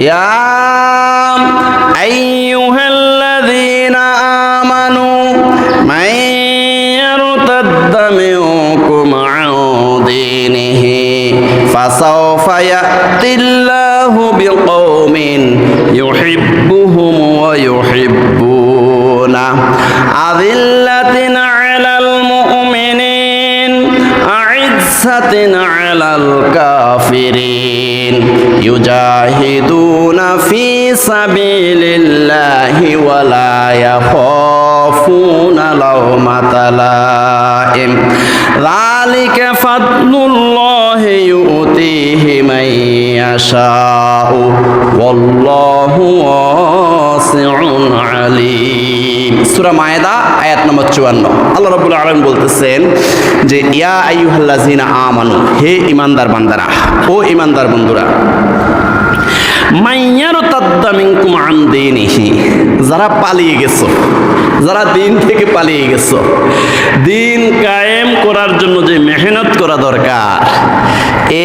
يا أيها الذين آمنوا من يرتد منكم عن دينه فسوف يأتي الله بقوم يحبهم ويحبونه أذلة على المؤمنين أعزة على الكافرين. يجاهدون في سبيل الله ولا يخافون لومة لائم. ذلك فضل الله يؤتيه من يشاء والله واسع عليم সূরা মায়েদা আয়াত নম্বর 54 আল্লাহ রাব্বুল আলামিন বলতেছেন যে ইয়া আইয়ুহাল্লাযিনা আমানু হে ঈমানদার বান্দারা ও ঈমানদার বন্ধুরা মাইয়ার তাদ্দামিনকুম আন দীনিহি যারা পালিয়ে গেছো, যারা দিন থেকে পালিয়ে গেছো, দিন কায়েম করার জন্য যে মেহনত করা দরকার,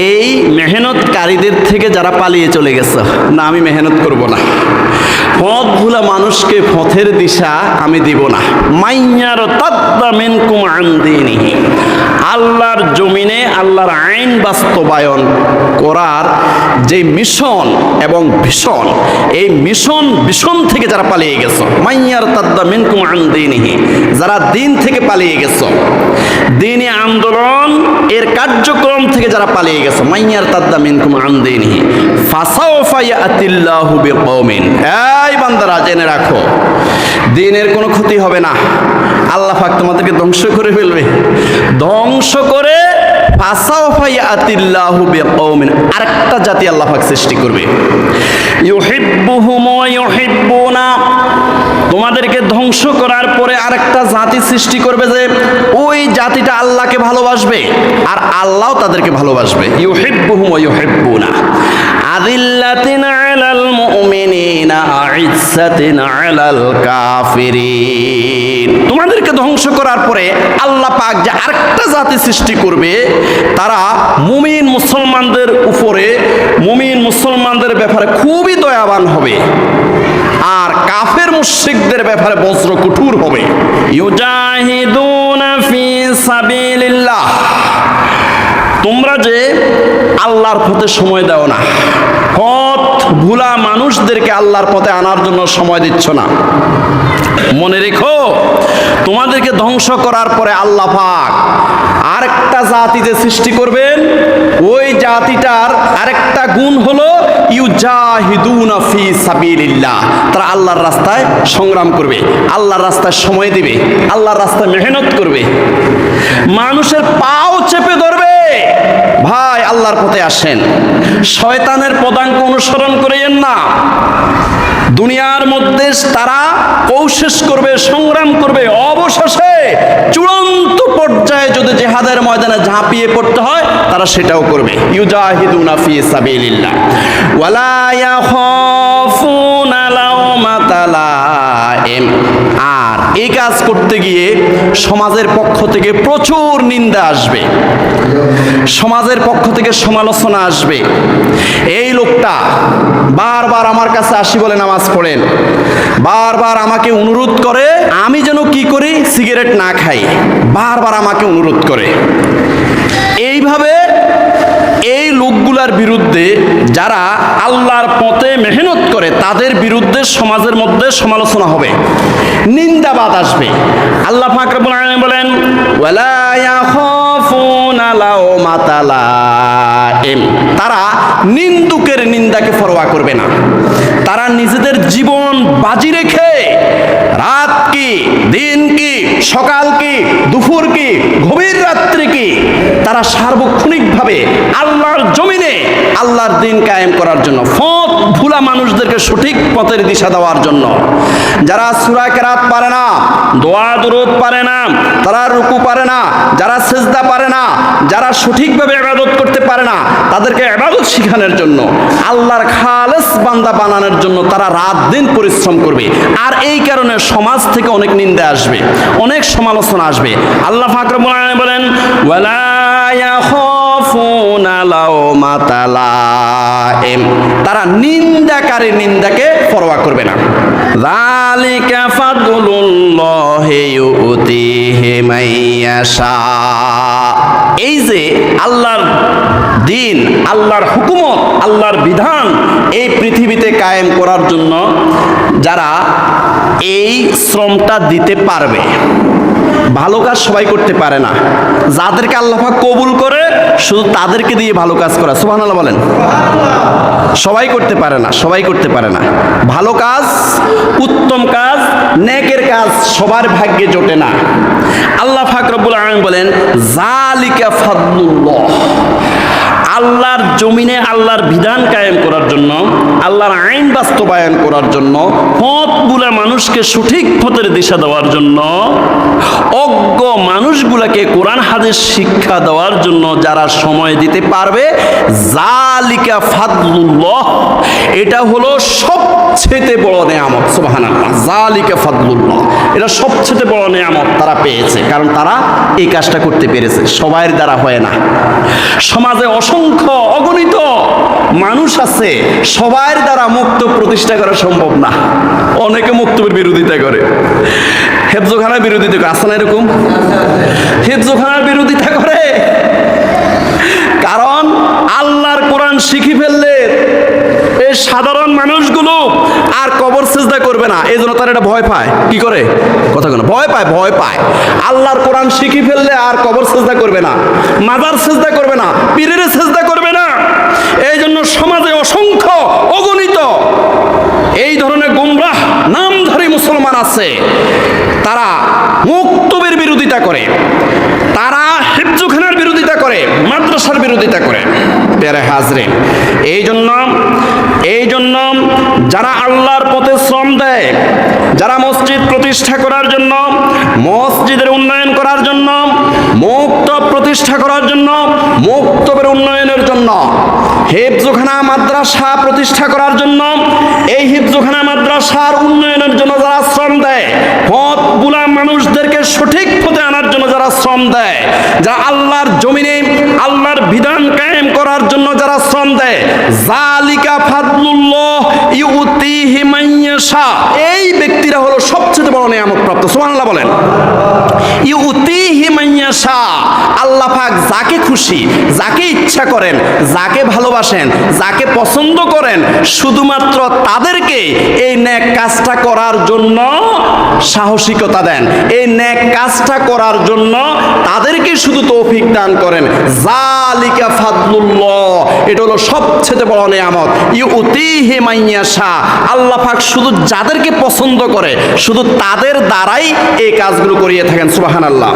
এই মেহনতকারীদের থেকে যারা পালিয়ে চলে গেছো, না আমি মেহনত করব না। মানুষকে পথের দিশা আমি দিব না। মাইয়ার তাদ্দামিনকুম আন দীনিহি। আল্লাহর জমিনে, আল্লাহর আইন বাস্তবায়ন করার যে মিশন এবং ভীষণ, এই মিশন ভীষণ থেকে যারা পালিয়ে গেছো, মাইয়ার তাদ্দা মিনকুম আন দীনিহি, যারা দিন থেকে পালিয়ে গেছো, দিনী আন্দোলন এর কার্যক্রম থেকে যারা পালিয়ে গেছো, মাইয়ার তাদ্দা মিনকুম আন দীনিহি। ফাসাউফা ইয়াতিল্লাহু বিকওমিন। এই বান্দারা, জেনে রাখো, দিনের কোনো ক্ষতি হবে না। আল্লাহ পাক তোমাদেরকে ধ্বংস করে ফেলবে। ধ্বংস করে আরেকটা জাতি আল্লাহ পাক সৃষ্টি করবে। তোমাদেরকে ধ্বংস করার পরে আরেকটা জাতি সৃষ্টি করবে যে, ওই জাতিটা আল্লাহকে ভালোবাসবে আর আল্লাহ তাদেরকে ভালোবাসবে। ইউহিব্বুহুম ওয়া ইউহিব্বুনা। আদিল্লাতিন আলাল মুমিনিনা। তোমাদেরকে ধ্বংস করার পরে আল্লাহ পাক যে আরেকটা জাতি সৃষ্টি করবে, তারা মুমিন মুসলমানদের উপরে, মুমিন মুসলমানদের ব্যাপারে খুবই দয়াবান হবে। আর কাফের মুশরিকদের ব্যাপারে বজ্র কঠোর হবে। তোমরা যে আল্লাহর পথে সময় দাও না। ভুলা মানুষদেরকে আল্লাহর পথে আনার জন্য সময় দিচ্ছ না। মনে রেখো, তোমাদেরকে ধ্বংস করার পরে আল্লাহ পাক আরেকটা জাতিতে সৃষ্টি করবেন, ওই জাতিটার আরেকটা গুণ হলো ইউজাহিদুনা ফি সাবিলিল্লাহ। তারা আল্লাহর রাস্তায় সংগ্রাম করবে, আল্লাহর রাস্তায় সময় দিবে, আল্লাহর রাস্তায় মেহনত করবে। মানুষের পাও চেপে ভাই আল্লাহর পথে আসেন। শয়তানের পদাঙ্ক অনুসরণ করেন না। দুনিয়ার মধ্যে তারা কৌশেষ করবে, সংগ্রাম করবে, অবশেষে চূড়ান্ত পর্যায়ে যদি জেহাদের ময়দানে ঝাঁপিয়ে পড়তে হয়, তারা সেটাও করবে। ইউজাহিদুনা ফি সাবিলিল্লাহ। ওয়ালা ইয়াখাফুনা লাইম আর এই কাজ করতে গিয়ে সমাজের পক্ষ থেকে প্রচুর নিন্দা আসবে। সমাজের পক্ষ থেকে সমালোচনা আসবে। এই লোকটা বারবার আমার কাছে আসি বলে নামাজ পড়েন। বারবার আমাকে অনুরোধ করে, আমি যেন কি করি? সিগারেট না খাই। বারবার আমাকে অনুরোধ করে। এইভাবে এই লোকগুলার বিরুদ্ধে যারা আল্লাহর পথে মেহনত করে, তাদের বিরুদ্ধে সমাজের মধ্যে সমালোচনা হবে। নিন্দাবাদ আসবে। আল্লাহ ফাকরবুল আলম বলেন। তারা নিন্দুকের নিন্দাকে পরোয়া করবে না। তারা নিজেদের জীবন বাজি রেখে রাত কি, দিন কি সকাল কি, দুপুর কি, গভীর রাত্রি কি, তারা সার্বক্ষণিকভাবে আল্লাহর জমিনে আল্লাহর দিন কায়েম করার জন্য, পথ ভুলা মানুষদেরকে সঠিক পথের দিশা দেওয়ার জন্য। যারা সুরা কেরাত পারে না, দোয়া দুরুদ পারে না, তারা রুকু পারে না, যারা সেজদা পারে না, যারা সঠিকভাবে ইবাদত করতে পারে না, তাদেরকে ইবাদত শিখানোর জন্য, আল্লাহর খালেস বান্দা বানানোর জন্য তারা রাত দিন পরিশ্রম করবে। আর এই কারণে সমাজ থেকে অনেক নিন্দা আসবে। অনেক সমালোচনা আসবে। আল্লাহ ফাকরবুল আলামিন বলেন তারা নিন্দাকারী নিন্দাকে পরোয়া করবে না। যালিকা ফাদলুল্লাহি ইউতিহি মাইয়াশা। এই যে আল্লাহর দিন, আল্লাহর হুকুমত, আল্লাহর বিধান এই পৃথিবীতে কায়েম করার জন্য যারা এই শ্রমটা দিতে পারবে। ভালো কাজ সবাই করতে পারে না। যাদেরকে আল্লাহা কবুল করে, শুধু তাদেরকে দিয়ে ভালো কাজ করা। সুহান আল্লাহ বলেন। সবাই করতে পারে না, সবাই করতে পারে না। ভালো কাজ, উত্তম কাজ, নেকের কাজ সবার ভাগ্যে জোটে না। আল্লাহ ফাকরবুল আলম বলেন জালিকা ফাদলুল্লাহ। আল্লাহর জমিনে আল্লাহর বিধান কায়েম করার জন্য, আল্লাহর আইন বাস্তবায়ন করার জন্য, পথগুলা মানুষকে সঠিক পথের দিশা দেওয়ার জন্য, অজ্ঞ মানুষগুলাকে কোরআন, হাদিস শিক্ষা দেওয়ার জন্য যারা সময় দিতে পারবে জালিকা ফাদলুল্লাহ, এটা হলো সবচেয়ে বড় নেয়ামত, সুবহানাল্লাহ। জালিকা ফাদলুল্লাহ। এটা সবচেয়ে বড় নেয়ামত তারা পেয়েছে, কারণ তারা এই কাজটা করতে পেরেছে। সবার দ্বারা হয় না। সমাজে অসংখ্য অগণিত মানুষ আছে সবার দ্বারা মুক্ত প্রতিষ্ঠা করা সম্ভব না। অনেকে মুক্তবের বিরোধিতা করে। হেফজোখানার বিরোধিতা করে। না এরকম? হেফজোখানার বিরোধিতা করে কারণ আল্লাহর কোরআন শিখি ফেললে এই সাধারণ মানুষগুলো আর কবর সেজদা করবে না। এই জন্য তারা এটা ভয় পায়। কি করে? কথা কেন ভয় পায় ভয় পায়। আল্লাহর কোরআন শিখি ফেললে আর কবর সেজদা করবে না। মাদার সেজদা করবে না। পীরের সেজদা করবে না। এই জন্য সমাজে অসংখ্য অগণিত এই ধরনের গুমরাহ, নামধারী মুসলমান আছে। তারা মুক্তবের বিরোধিতা করে। তারা করে মাদ্রাসার বিরোধিতা করে। পেরে হাজরে এই জন্য এই জন্য যারা আল্লাহর পথে শ্রম দেয়, যারা মসজিদ প্রতিষ্ঠা করার জন্য, মসজিদের উন্নয়ন করার জন্য, মুক্ত প্রতিষ্ঠা করার জন্য, মুক্তবের উন্নয়নের জন্য, হেফজোখানা মাদ্রাসা প্রতিষ্ঠা করার জন্য, এই হিফজোখানা মাদ্রাসার উন্নয়নের জন্য যারা শ্রম দেয় পথ বুলা মানুষদেরকে সঠিক পথে আনার জন্য যারা শ্রম দেয়, যারা আল্লাহর বিধান কায়েম করার জন্য জালিকা ফাদলুল্লাহ ইউতিহি মাইয়াশা এই ব্যক্তিরা হলো সবচেয়ে বড় নিয়ামত প্রাপ্ত সুবহানাল্লাহ বলেন, ইউতিহি মাইয়াশা আল্লাহ পাক যাকে খুশি, যাকে ইচ্ছা করেন, যাকে ভালোবাসেন, যাকে পছন্দ করেন, শুধুমাত্র তাদেরকে এই ন্যাক কাজটা করার জন্য সাহসিকতা দেন। এই ন্যাক কাজটা করার জন্য তাদেরকে শুধু তৌফিক দান করেন। জালিকা ফাদলুল্লাহ, এটা হলো সবচেয়ে বড় নিয়ামত। ইউতিহি মাইয়াশা আল্লাহ পাক শুধু যাদেরকে পছন্দ করে, শুধু তাদের দ্বারাই এই কাজগুলো করিয়ে থাকেন, সুবহানাল্লাহ।